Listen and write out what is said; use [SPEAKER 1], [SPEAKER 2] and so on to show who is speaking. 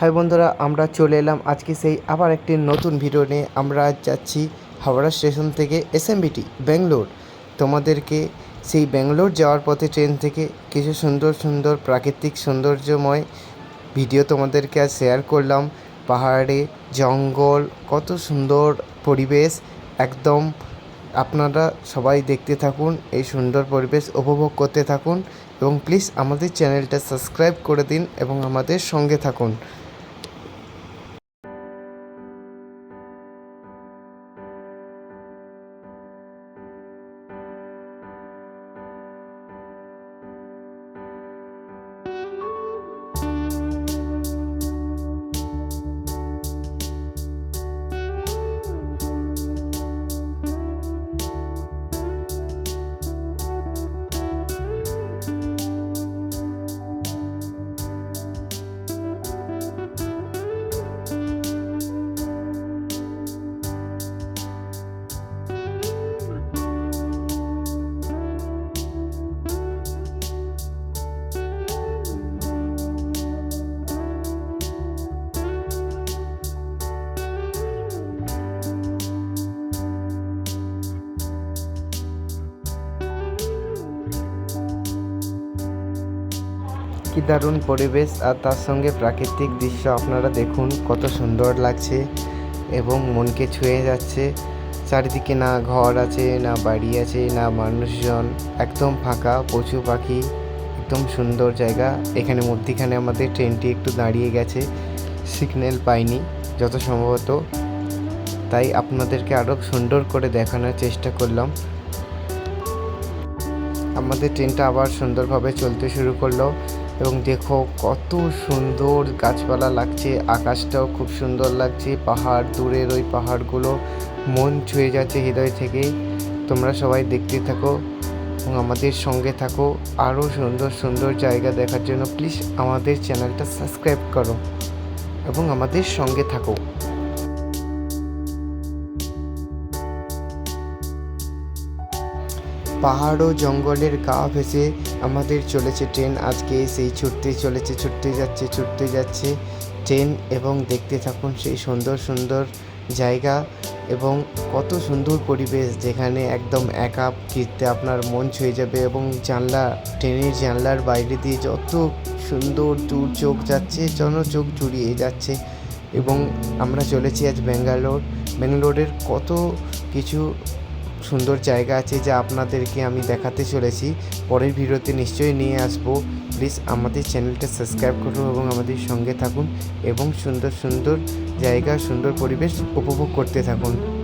[SPEAKER 1] High বন্ধুরা, আমরা চলে এলাম আজকে সেই আবার একটি নতুন ভিডিও নিয়ে। আমরা যাচ্ছি হাওড়া স্টেশন থেকে এসএমবিটি ব্যাঙ্গালোর। তোমাদেরকে সেই ব্যাঙ্গালোর যাওয়ার পথে ট্রেন থেকে কিছু সুন্দর সুন্দর প্রাকৃতিক সৌন্দর্যময় ভিডিও তোমাদেরকে আজ শেয়ার করলাম। পাহাড়ে, জঙ্গল, কত সুন্দর পরিবেশ। একদম আপনারা সবাই দেখতে থাকুন, এই সুন্দর পরিবেশ উপভোগ করতে থাকুন। এবং প্লিজ আমাদের চ্যানেলটা সাবস্ক্রাইব করে দিন এবং আমাদের সঙ্গে থাকুন। কি দারুণ পরিবেশ আর তার সঙ্গে প্রাকৃতিক দৃশ্য আপনারা দেখুন, কত সুন্দর লাগছে এবং মনকে ছুঁয়ে যাচ্ছে। চারিদিকে না ঘর আছে, না বাড়ি আছে, না মানুষজন, একদম ফাঁকা, পশু পাখি, একদম সুন্দর জায়গা। এখানে মধ্যিখানে আমাদের ট্রেনটি একটু দাঁড়িয়ে গেছে, সিগন্যাল পাইনি যত সম্ভবত। তাই আপনাদেরকে আরও সুন্দর করে দেখানোর চেষ্টা করলাম। আমাদের ট্রেনটা আবার সুন্দরভাবে চলতে শুরু করল। এবং দেখো কত সুন্দর গাছপালা লাগছে, আকাশটাও খুব সুন্দর লাগছে, পাহাড় দূরের ওই পাহাড়গুলো, মন ছুঁয়ে যাচ্ছে হৃদয় থেকে। তোমরা সবাই দেখতে থাকো এবং আমাদের সঙ্গে থাকো, আরও সুন্দর সুন্দর জায়গা দেখার জন্য প্লিজ আমাদের চ্যানেলটা সাবস্ক্রাইব করো এবং আমাদের সঙ্গে থাকো। পাহাড় ও জঙ্গলের গা ভেসে আমাদের চলেছে ট্রেন। আজকে সেই ছুটতে চলেছে ছুটতে যাচ্ছে ছুটতে যাচ্ছে ট্রেন এবং দেখতে থাকুন সেই সুন্দর সুন্দর জায়গা এবং কত সুন্দর পরিবেশ যেখানে একদম একা ফিরতে আপনার মন ছুঁয়ে যাবে এবং জানলা, ট্রেনের জানলার বাইরে দিয়ে যত সুন্দর দূর চোখ যাচ্ছে, যেন চোখ জুড়িয়ে যাচ্ছে এবং আমরা চলেছি আজ ব্যাঙ্গালোর। ব্যাঙ্গালোরের কত কিছু সুন্দর জায়গা আছে যা আপনাদেরকে আমি দেখাতে চলেছি। পরের ভিডিওতে নিশ্চয়ই নিয়ে আসব। প্লিজ আমাদের চ্যানেলটা সাবস্ক্রাইব করুন এবং আমাদের সঙ্গে থাকুন এবং সুন্দর সুন্দর জায়গা, সুন্দর পরিবেশ উপভোগ করতে থাকুন।